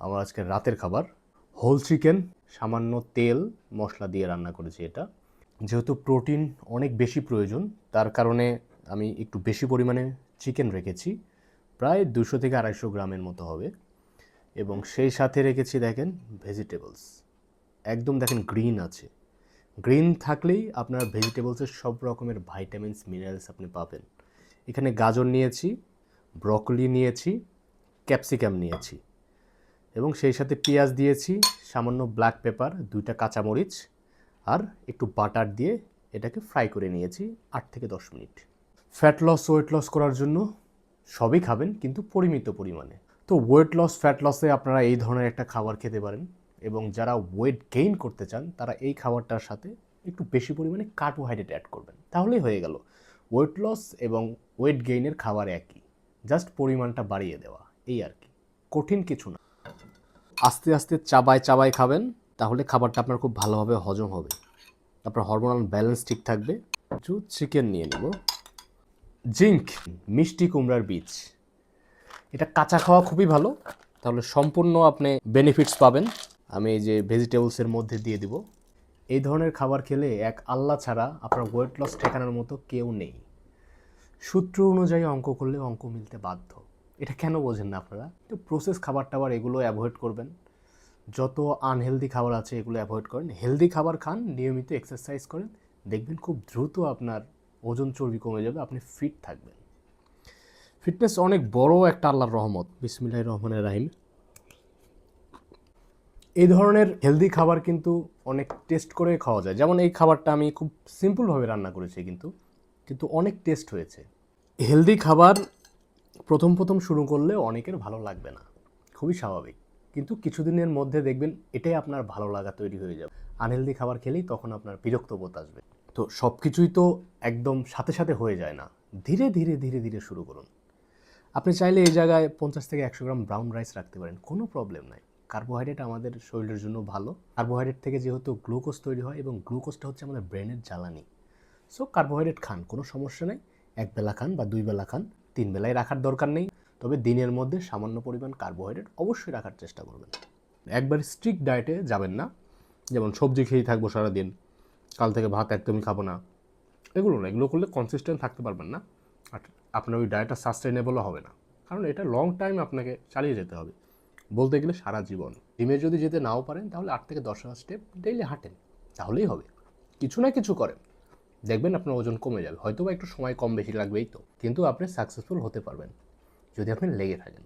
আমার আজকে রাতের খাবার। হোল চিকেন সামান্য তেল, মশলা দিয়ে রান্না করেছি এটা। যেহেতু প্রোটিন অনেক বেশি প্রয়োজন, তার কারণে আমি একটু বেশি পরিমাণে চিকেন রেখেছি। প্রায় দুশো থেকে আড়াইশো গ্রামের মতো হবে। এবং সেই সাথে রেখেছি দেখেন ভেজিটেবলস একদম দেখেন গ্রিন আছে। গ্রিন থাকলেই আপনার ভেজিটেবলসের সব রকমের ভাইটামিনস মিনারেলস আপনি পাবেন। এখানে গাজর নিয়েছি ব্রকলি নিয়েছি ক্যাপসিকাম নিয়েছি। এবং সেই সাথে পেঁয়াজ দিয়েছি, সামান্য ব্ল্যাক পেপার দুইটা কাঁচামরিচ আর একটু বাটার দিয়ে এটাকে ফ্রাই করে নিয়েছি আট থেকে দশ minute. Fat loss weight loss করার জন্য সবই খাবেন, কিন্তু পরিমিত পরিমাণে। তো ওয়েট লস ফ্যাট লসে আপনারা এই ধরনের একটা খাবার খেতে পারেন এবং যারা ওয়েট গেইন করতে চান, তারা এই খাবারটার সাথে একটু বেশি পরিমাণে কার্বোহাইড্রেট অ্যাড করবেন। তাহলেই হয়ে গেল। ওয়েট লস এবং ওয়েট গেইনের খাবার একই জাস্ট পরিমাণটা বাড়িয়ে দেওয়া, এই আর কি। কঠিন কিছু না। আস্তে আস্তে চাবায় চাবায় খাবেন, তাহলে খাবারটা আপনার খুব ভালোভাবে হজম হবে। আপনার হরমোনাল ব্যালেন্স ঠিক থাকবে। কিছু চিকেন নিয়ে নেব। জিঙ্ক মিষ্টি কুমড়ার বীজ। এটা কাঁচা খাওয়া খুবই ভালো। তাহলে সম্পূর্ণ আপনি বেনিফিটস পাবেন। আমি এই যে ভেজিটেবলসের মধ্যে দিয়ে দিব। এই ধরনের খাবার খেলে এক আল্লাহ ছাড়া আপনার ওয়েট লস ঠেকানোর মতো কেউ নেই। সূত্র অনুযায়ী অঙ্ক করলে অঙ্ক মিলতে বাধ্য। এটা কেন বোঝেন না আপনারা? তো প্রসেস খাবার টাবার এগুলো অ্যাভয়েড করবেন। যত আনহেলদি খাবার আছে এগুলো অ্যাভয়েড করেন। হেলদি খাবার খান, নিয়মিত এক্সারসাইজ করেন। দেখবেন খুব দ্রুত আপনার ওজন চর্বি কমে যাবে, আপনি ফিট থাকবেন। ফিটনেস অনেক বড় একটা আল্লাহর রহমত। বিসমিল্লাহ রহমানের রাহিম। এই ধরনের হেলদি খাবার কিন্তু অনেক টেস্ট করে খাওয়া যায়। যেমন এই খাবারটা আমি খুব সিম্পলভাবে রান্না করেছি কিন্তু কিন্তু অনেক টেস্ট হয়েছে। হেলদি খাবার প্রথম প্রথম শুরু করলে অনেকের ভালো লাগবে না। খুবই স্বাভাবিক। কিন্তু কিছুদিনের মধ্যে দেখবেন এটাই আপনার ভালো লাগা তৈরি হয়ে যাবে। আনহেলদি খাবার খেলেই তখন আপনার বিরক্ত বোধ আসবে। তো সব কিছুই তো একদম সাথে সাথে হয়ে যায় না। ধীরে ধীরে ধীরে ধীরে শুরু করুন। আপনি চাইলে এই জায়গায় পঞ্চাশ থেকে একশো গ্রাম ব্রাউন রাইস রাখতে পারেন। কোনো প্রবলেম নাই। কার্বোহাইড্রেট আমাদের শরীরের জন্য ভালো। কার্বোহাইড্রেট থেকে যেহেতু গ্লুকোজ তৈরি হয় এবং গ্লুকোজটা হচ্ছে আমাদের ব্রেনের জ্বালানি। সো কার্বোহাইড্রেট খান, কোনো সমস্যা নেই। এক বেলা খান বা দুই বেলা খান। তিন বেলায় রাখার দরকার নেই, তবে দিনের মধ্যে সামান্য পরিমাণ কার্বোহাইড্রেট অবশ্যই রাখার চেষ্টা করবেন। একবার স্ট্রিক্ট ডায়েটে যাবেন না, যেমন সবজি খেয়েই থাকব সারাদিন, কাল থেকে ভাত একদমই খাব না। এগুলো না, এগুলো করলে কনসিস্টেন্ট থাকতে পারবেন না, আর আপনার ওই ডায়েটটা সাস্টেনেবলও হবে না। কারণ এটা লং টাইম আপনাকে চালিয়ে যেতে হবে। বলতে গেলে সারা জীবন। জিমে যদি যেতে নাও পারেন, তাহলে আট থেকে দশ হাজার স্টেপ ডেইলি হাঁটেন, তাহলেই হবে। কিছু না কিছু করেন। দেখবেন আপনার ওজন কমে যাবে হয়তো বা একটু সময় কম বেশি লাগবেই তো, কিন্তু আপনি সাকসেসফুল হতে পারবেন, যদি আপনি লেগে থাকেন।